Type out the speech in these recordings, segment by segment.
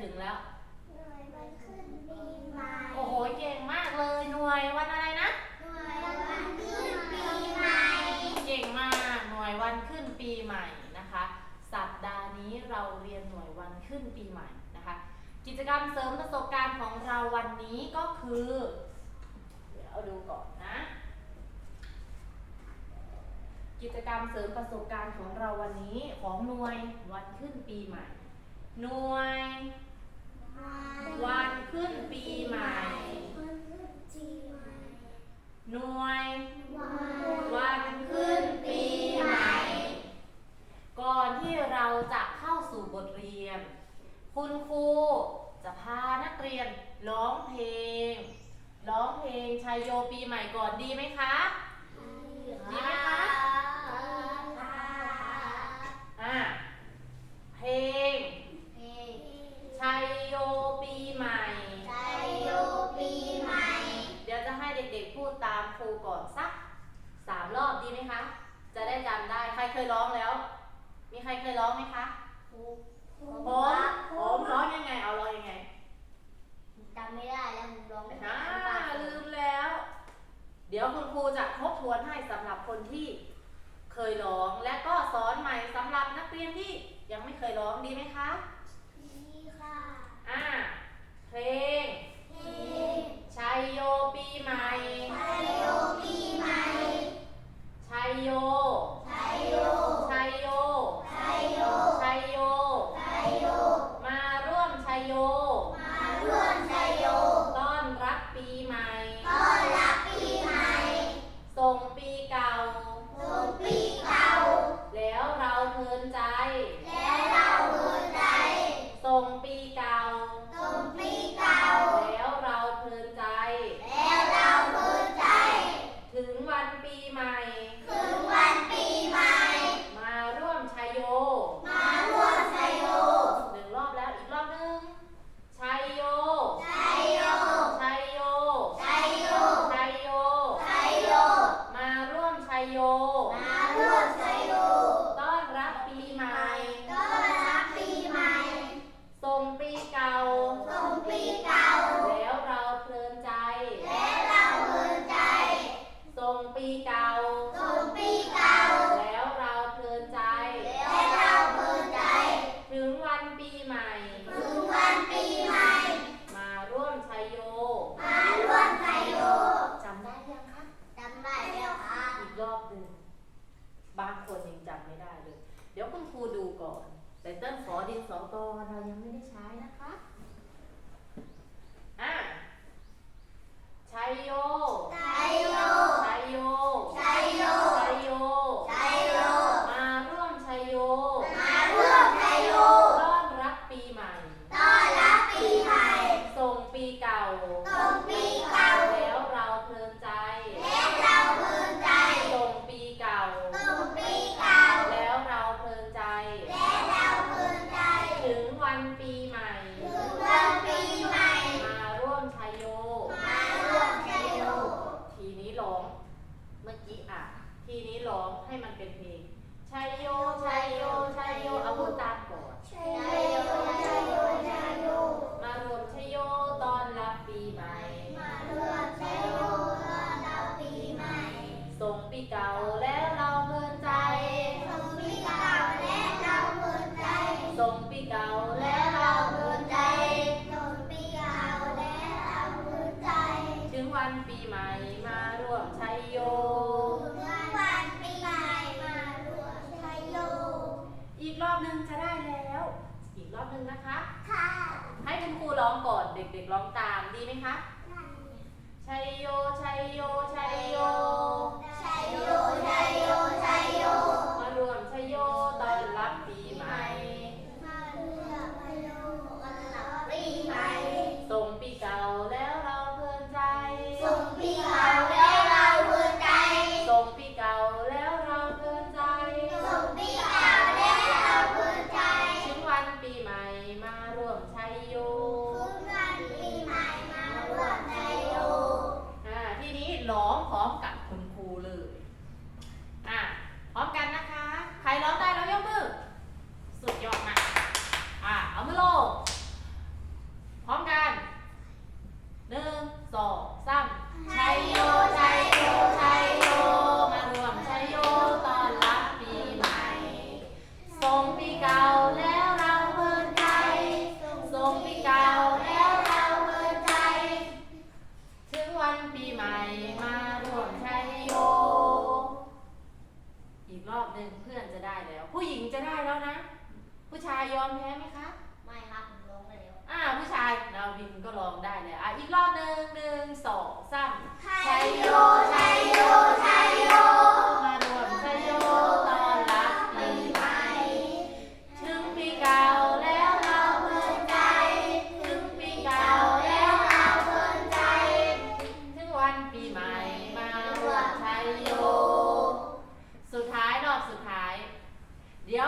ถึงแล้ว หน่วยวันขึ้นปีใหม่โอ้โห เก่งมากเลยหน่วยวันอะไรนะ หน่วยวันขึ้นปีใหม่ เก่งมากหน่วยวันขึ้นปีใหม่นะคะ สัปดาห์นี้เราเรียนหน่วยวันขึ้นปีใหม่นะคะ กิจกรรมเสริมประสบการณ์ของเราวันนี้ก็คือเดี๋ยวเอาดูก่อนนะ กิจกรรมเสริมประสบการณ์ของเราวันนี้ของหน่วยวันขึ้นปีใหม่ หน่วย วันขึ้นปีใหม่ หน่วย วันขึ้นปีใหม่ ก่อนที่เราจะเข้าสู่บทเรียน คุณครูจะพานักเรียนร้องเพลง ร้องเพลงชัยโยปีใหม่ก่อนดีไหมคะ ดีไหมคะ อ่าเพลง รอบดีไหมคะ จะได้จำได้ ใครเคยร้องแล้ว มีใครเคยร้องไหมคะผมผมร้องยังไง เอาร้องยังไงจำไม่ได้แล้วผมร้องไม่ได้อ่าลืมแล้ว เดี๋ยวคุณครูจะทบทวนให้สำหรับคนที่เคยร้องและก็สอนใหม่สำหรับนักเรียนที่ยังไม่เคยร้องดีไหมคะนี่ค่ะอ่าเพลงเพลงชัยโยปีใหม่ชัยโยปีใหม่ ชั ส่งปีเก่าและเราภูมิใจส่งปีเก่าและเราภูมิใจ ถึงวันปีใหม่มาร่วมชัยโย ถึงวันปีใหม่มาร่วมชัยโย อีกรอบหนึงจะได้แล้ว อีกรอบหนึงนะคะ ค่ะให้คุณครูร้องก่อนเด็กๆร้องตามดีไหมคะชัยโยชัยโยชัยโย ชัยโยชัยโย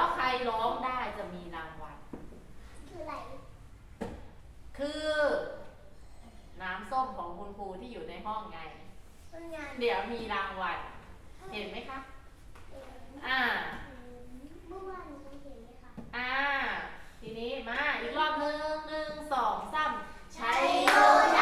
ว่าใครร้องได้จะมีรางวัล คืออะไรคือ น้ำส้มของคุณครูที่อยู่ในห้องไงงเดี๋ยวมีรางวัล เห็นไหมคะ อ่า เมื่อวานนี้เห็นไหมคะ อ่า ทีนี้มาอีกรอบหนึ่งหนึ่งสองสามใช้โย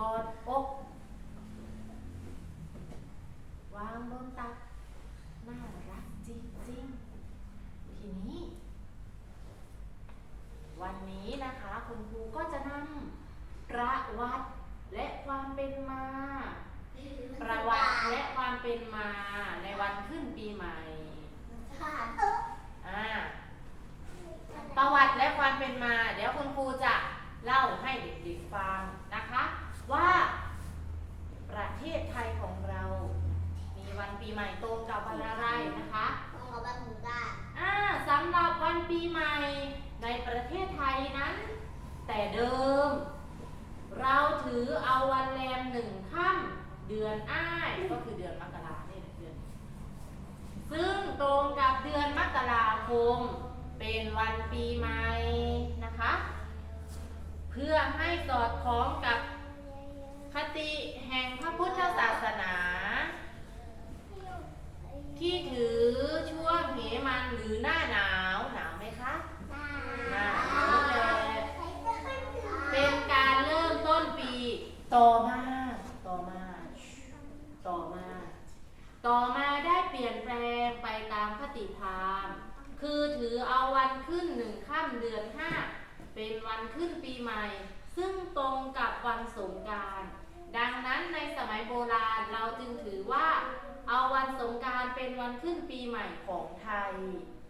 God, oh, แต่เดิม เราถือเอาวันแรมหนึ่งค่ำเดือนอ้ายก็คือเดือนมกราเนี่ยเดือน ซึ่งตรงกับเดือนมกราคมเป็นวันปีใหม่นะคะ เพื่อให้สอดคล้องกับคติแห่งพระพุทธศาสนา ที่ถือช่วงเหมันหรือหน้าหนาวหนาวไหมคะหนาว ต่อมา ต่อมา ต่อมา ต่อมาได้เปลี่ยนแปลงไปตามคติธรรม คือถือเอาวันขึ้นหนึ่งค่ำเดือนห้า เป็นวันขึ้นปีใหม่ ซึ่งตรงกับวันสงการ ดังนั้นในสมัยโบราณเราจึงถือว่า เอาวันสงการเป็นวันขึ้นปีใหม่ของไทย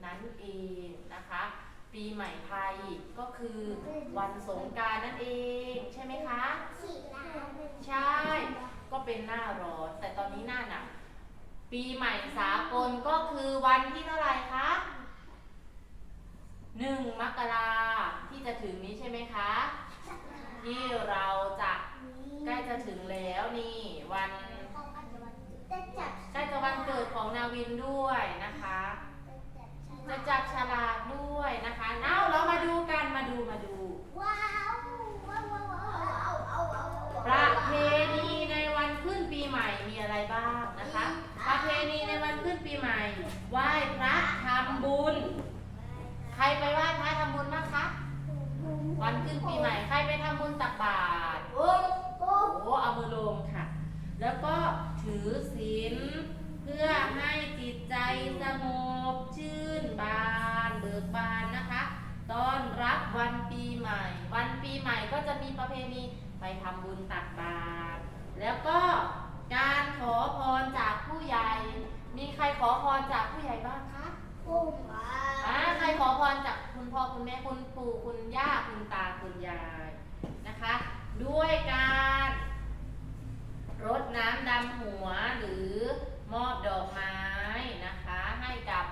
นั้นเองนะคะ ปีใหม่ไทยก็คือวันสงกรารนั่นเองใช่ไหมคะฉีดน้ใช่ ก็เป็นหน้าร้อนแต่ตอนนี้หน้าหนาวปีใหม่สากลก็คือวันที่เท่าไหร่คะหนึ่งมกราที่จะถึงนี้ใช่ไหมคะำที่เราจะใกล้จะถึงแล้วนี่วันจะจับใกล้จะวันเกิดของนาวินด้วยนะคะ จะจับฉลาก ด้วยนะคะเอาเรามาดูกันมาดูมาดู ว้าวว้าวว้าวว้าวเอาเอาเอาประเพณีในวันขึ้นปีใหม่มีอะไรบ้างนะคะ ประเพณีในวันขึ้นปีใหม่ไหว้พระทำบุญ ใครไปไหว้พระทำบุญบ้างคะ วันขึ้นปีใหม่ใครไปทำบุญตักบาตรโอ้โอ้โอ้เอามือลงค่ะ แล้วก็ถือศีลเพื่อให้จิตใจสงบชื่นบานเบิกบานนะคะ ต้อนรับวันปีใหม่ วันปีใหม่ก็จะมีประเพ ณีไปทำบุญตักบาตรแล้วก็การขอพรจากผู้ใหญ่ มีใครขอพรจากผู้ใหญ่บ้างคะพุ่งมาอ่าใครขอพรจากคุณพ่อคุณแม่คุณปู่คุณย่าคุณตาคุณยายนะคะ ด้วยการรดน้ำดำหัวหรือมอบดอกไม้นะคะ ให้กับ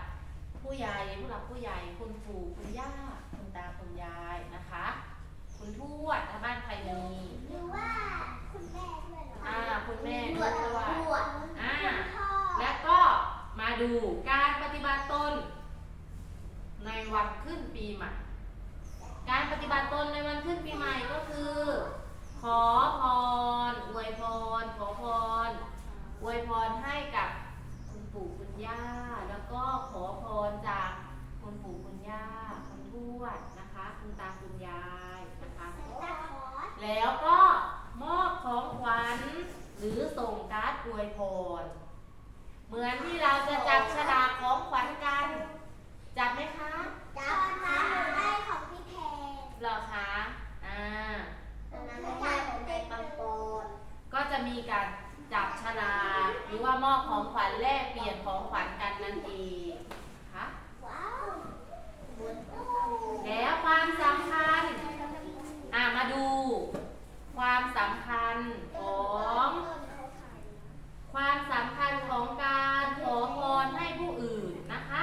ผู้ใหญ่ผู้หลักผู้ใหญ่คุณปู่คุณย่าคุณตาคุณยายนะคะ คุณทวดถ้าบ้านใครมี หรือว่าคุณแม่ด้วยเหรออ่า คุณแม่ด้ด้ววยยด้วยอ่าคุณพ่อและก็มาดูการปฏิบัติตน ในวันขึ้นปีใหม่ การปฏิบัติตนในวันขึ้นปีใหม่ก็คือ ขอพร อวยพร ขอพร อวยพรให้กับคุณปู่คุณย่า แล้วก็ขอพรจากคุณปู่คุณย่าคุณทวดนะคะ คุณตาคุณยายนะคะ ตาขอ แล้วก็มอบของขวัญหรือส่งการ์ดอวยพร เหมือนที่เราจะจับฉลากของขวัญกัน จับไหมคะจับนะหนูได้ของพี่แพรเหรอคะอ่าตอนนั้นได้ของเด็กบางโปนก็จะมีการจับฉลากหรือว่ามอบของขวัญแลกเปลี่ยนของขวัญกันนั่นเองนะคะ ว้าวบน แล้วความสำคัญ อ่ามาดู ความสำคัญของ ความสำคัญของการขอพรให้ผู้อื่นนะคะ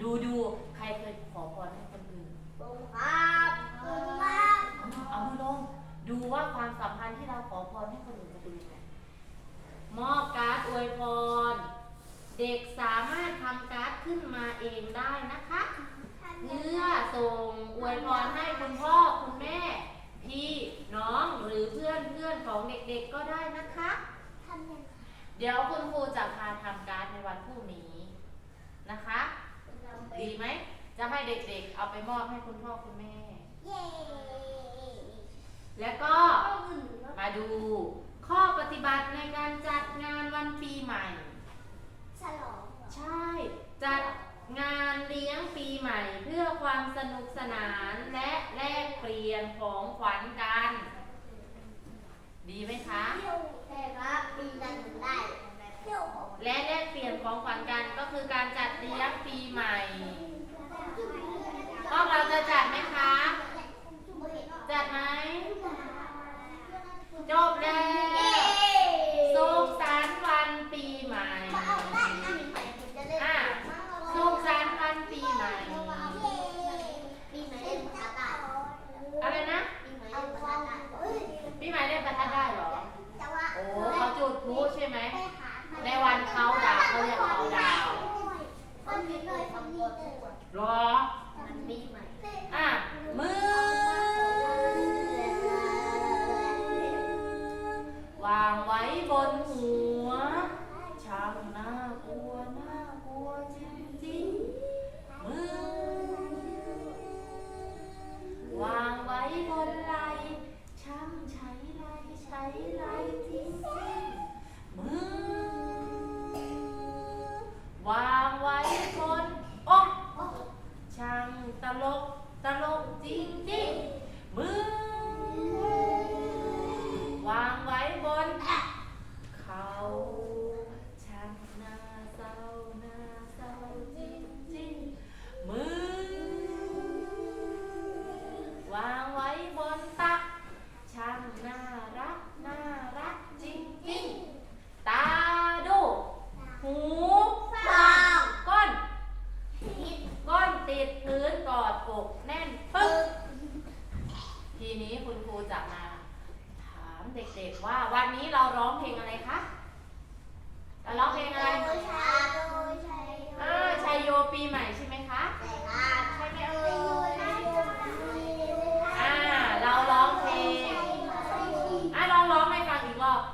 ดูดูใครเคยขอพรให้คนอื่น บุ้งครับบุ้งมาก เอามือลง ดูว่าความสัมพันธ์ที่เราขอพรให้คนอื่นจะเป็นยังไง มอบการ์ดอวยพร เด็กสามารถทำการ์ดขึ้นมาเองได้นะคะเพื่อส่งอวยพรให้คุณพ่อคุณแม่ พี่น้องหรือเพื่อนเพื่อนของเด็กๆก็ได้นะคะทำยังไงเดี๋ยวคุณครูจะพาทำการ์ดในวันพรุ่งนี้นะคะ ดีไหม จะให้เด็กๆ เอาไปมอบให้คุณพ่อคุณแม่เย้แล้วก็มาดู ข้อปฏิบัติในการจัดงานวันปีใหม่ ฉลองเหรอใช่ จัดงานเลี้ยงปีใหม่ เพื่อความสนุกสนานและแลกเปลี่ยนของขวัญกัน ดีไหมคะแต่ว่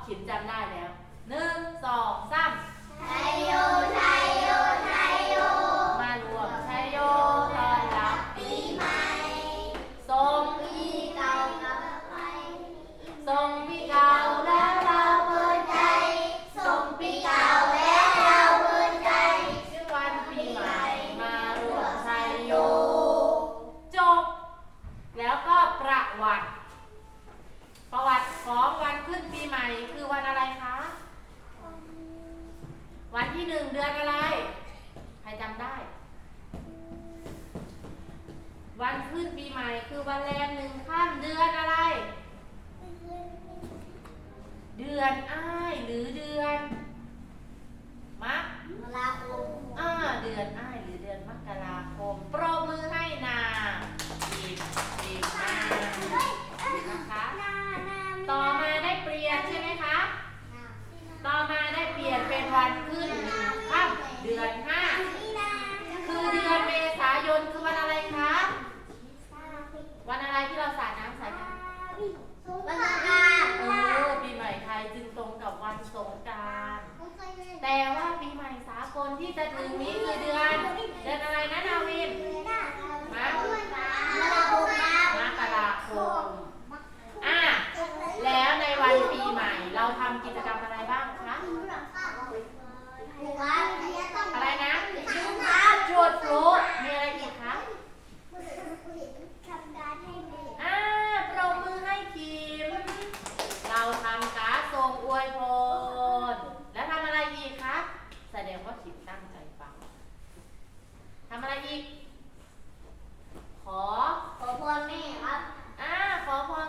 เขียนจำได้แล้วหนึ่งสองสาม วันขึ้นปีใหม่คือวันแรมหนึ่งข้ามเดือนอะไร เดือนอ้ายหรือเดือนมะมลาคมอ่าเดือนอ้ายหรือเดือนมกราคมปรบมือให้นาดีดีมากนะคะต่อมาได้เปลี่ยนใช่ไหมคะ ต่อมาได้เปลี่ยนเป็นวันขึ้น ที่เราสาดน้ำสาดน้ำวันสงการเออปีใหม่ไทยจึงตรงกับวันสงการแต่ว่าปีใหม่สากลที่จะถึงนี้คือเดือนเดือนอะไรนะนาวินมามากราคมอะแล้วในวันปีใหม่เราทำกิจกรรมอะไรบ้างคะอะไรนะจุดพลุ ไรอีก ขอ ขอพรแม่ครับ อ่า ขอพร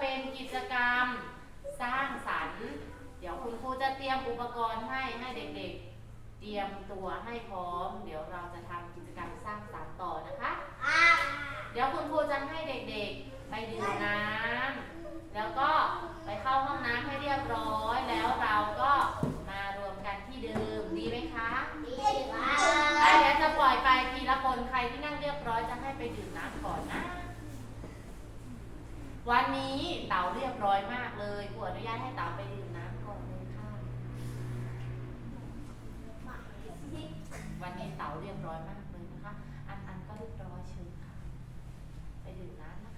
เป็นกิจกรรมสร้างสรรค์ เดี๋ยวคุณครูจะเตรียมอุปกรณ์ให้ให้เด็กๆ เตรียมตัวให้พร้อม เดี๋ยวเราจะทำกิจกรรมสร้าง ชิญค่ะ ไปดื่มน้ำนะ